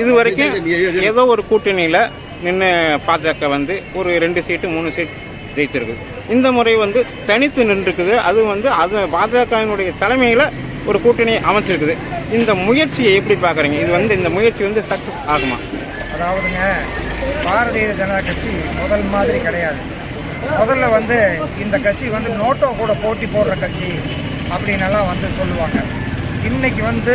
இது வரைக்கும் ஏதோ ஒரு கூட்டணியில் நின்று பாஜக வந்து ஒரு ரெண்டு சீட்டு மூணு சீட் ஜெயிச்சிருக்குது இந்த முறை வந்து தனித்து நின்றுருக்குது அது வந்து அது பாஜகவினுடைய தலைமையில் ஒரு கூட்டணி அமைச்சிருக்குது. இந்த முயற்சியை எப்படி பார்க்குறீங்க? இது வந்து இந்த முயற்சி வந்து சக்ஸஸ் ஆகுமா? அதாவதுங்க பாரதிய ஜனதா கட்சி முதல் மாதிரி கிடையாது. முதல்ல வந்து இந்த கட்சி வந்து நோட்டோ கூட போட்டி போடுற கட்சி அப்படின்னெல்லாம் வந்து சொல்லுவாங்க. இன்னைக்கு வந்து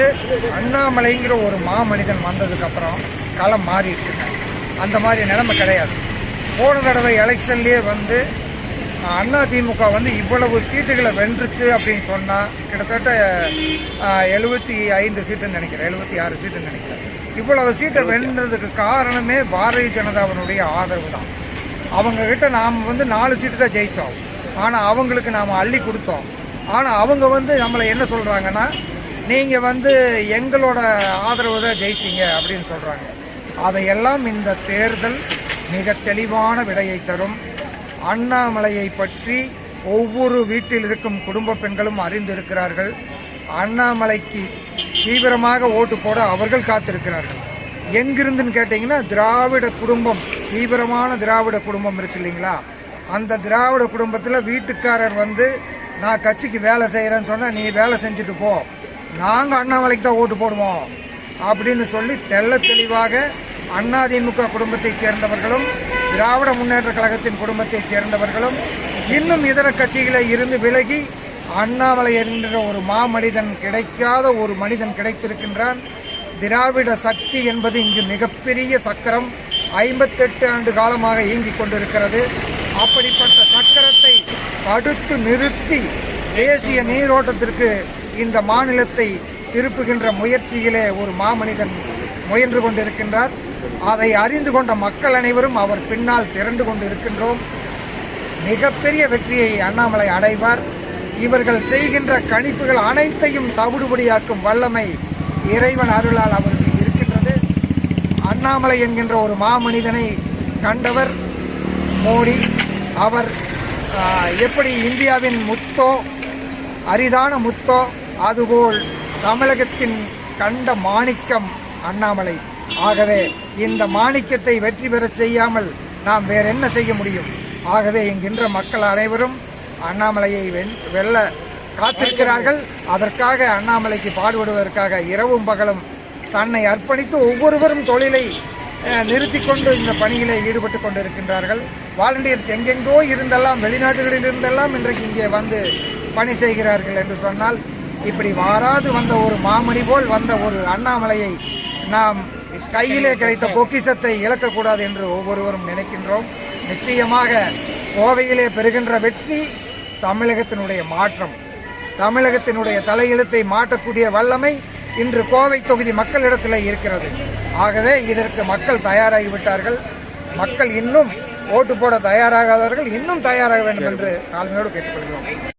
அண்ணாமலைங்கிற ஒரு மாமனிதன் வந்ததுக்கப்புறம் களம் மாறிடுச்சுங்க. அந்த மாதிரி நிலைமை கிடையாது. போன தடவை எலெக்ஷன்லேயே வந்து அண்ணா திமுக வந்து இவ்வளவு சீட்டுகளை வென்றுச்சு அப்படின்னு சொன்னால் கிட்டத்தட்ட எழுபத்தி ஐந்து சீட்டுன்னு நினைக்கிறேன். எழுபத்தி ஆறு சீட்டுன்னு நினைக்கிறேன். இவ்வளவு சீட்டை வென்றதுக்கு காரணமே பாரதிய ஜனதாவினுடைய ஆதரவு தான். அவங்க கிட்ட நாம் வந்து நாலு சீட்டு தான் ஜெயித்தோம் ஆனால் அவங்களுக்கு நாம் அள்ளி கொடுத்தோம். ஆனால் அவங்க வந்து நம்மளை என்ன சொல்கிறாங்கன்னா நீங்கள் வந்து எங்களோட ஆதரவு தான் ஜெயிச்சிங்க அப்படின்னு சொல்கிறாங்க அதையெல்லாம் இந்த தேர்தல் மிக தெளிவான விடையை தரும். அண்ணாமலையை பற்றி ஒவ்வொரு வீட்டில் இருக்கும் குடும்ப பெண்களும் அறிந்திருக்கிறார்கள். அண்ணாமலைக்கு தீவிரமாக ஓட்டு போட அவர்கள் காத்திருக்கிறார்கள். எங்கிருந்துன்னு கேட்டிங்கன்னா திராவிட குடும்பம் தீவிரமான திராவிட குடும்பம் இருக்கு இல்லைங்களா? அந்த திராவிட குடும்பத்தில் வீட்டுக்காரர் வந்து நான் கட்சிக்கு வேலை செய்கிறேன்னு சொன்னால் நீ வேலை செஞ்சுட்டு போ. நாங்கள் அண்ணாமலைக்கு தான் ஓட்டு போடுவோம் அப்படின்னு சொல்லி தெள்ள தெளிவாக அதிமுக குடும்பத்தைச் சேர்ந்தவர்களும் திராவிட முன்னேற்ற கழகத்தின் குடும்பத்தைச் சேர்ந்தவர்களும் இன்னும் இதர கட்சிகளை இருந்து விலகி அண்ணாமலை என்கின்ற ஒரு மாமனிதன் கிடைக்காத ஒரு மனிதன் கிடைத்திருக்கின்றான். திராவிட சக்தி என்பது இங்கு மிகப்பெரிய சக்கரம். ஐம்பத்தெட்டு ஆண்டு காலமாக இயங்கிக் கொண்டிருக்கிறது. அப்படிப்பட்ட சக்கரத்தை தடுத்து நிறுத்தி தேசிய நீரோட்டத்திற்கு இந்த மாநிலத்தை திருப்புகின்ற முயற்சியிலே ஒரு மாமனிதன் முயன்று கொண்டிருக்கின்றார். அதை அறிந்து கொண்ட மக்கள் அனைவரும் அவர் பின்னால் திரண்டு கொண்டிருக்கின்றோம். மிகப்பெரிய வெற்றியை அண்ணாமலை அடைவார். இவர்கள் செய்கின்ற கணிப்புகள் அனைத்தையும் தவிடுபடியாக்கும் வல்லமை இறைவன் அருளால் அவருக்கு இருக்கின்றது. அண்ணாமலை என்கின்ற ஒரு மாமனிதனை கண்டவர் மோடி. அவர் எப்படி இந்தியாவின் முத்தோ அரிதான முத்தோ அதுபோல் தமிழகத்தின் கண்ட மாணிக்கம் அண்ணாமலை. ஆகவே இந்த மாணிக்கத்தை வெற்றி பெறச் செய்யாமல் நாம் வேற என்ன செய்ய முடியும்? ஆகவே இங்கின்ற மக்கள் அனைவரும் அண்ணாமலையை வெல்ல காத்திருக்கிறார்கள். அதற்காக அண்ணாமலைக்கு பாடுபடுவதற்காக இரவும் பகலும் தன்னை அர்ப்பணித்து ஒவ்வொருவரும் தொழிலை நிறுத்தி கொண்டு இந்த பணியிலே ஈடுபட்டு கொண்டிருக்கின்றார்கள். வாலண்டியர்ஸ் எங்கெங்கோ இருந்தெல்லாம் வெளிநாடுகளில் இருந்தெல்லாம் இன்றைக்கு இங்கே வந்து பணி செய்கிறார்கள் என்று சொன்னால் இப்படி வாராது வந்த ஒரு மாமணி போல் வந்த ஒரு அண்ணாமலையை நாம் கையிலே கிடைத்த பொக்கிஷத்தை இழக்கக்கூடாது என்று ஒவ்வொருவரும் நினைக்கின்றோம். நிச்சயமாக கோவையிலே பெறுகின்ற வெற்றி தமிழகத்தினுடைய மாற்றம். தமிழகத்தினுடைய தலையெழுத்தை மாற்றக்கூடிய வல்லமை இன்று கோவை தொகுதி மக்களிடத்தில் இருக்கிறது. ஆகவே இதற்கு மக்கள் தயாராகிவிட்டார்கள் மக்கள் இன்னும் ஓட்டு போட தயாராகாதவர்கள் இன்னும் தயாராக வேண்டும் என்று தாழ்மையோடு கேட்டுக்கொள்கிறோம்.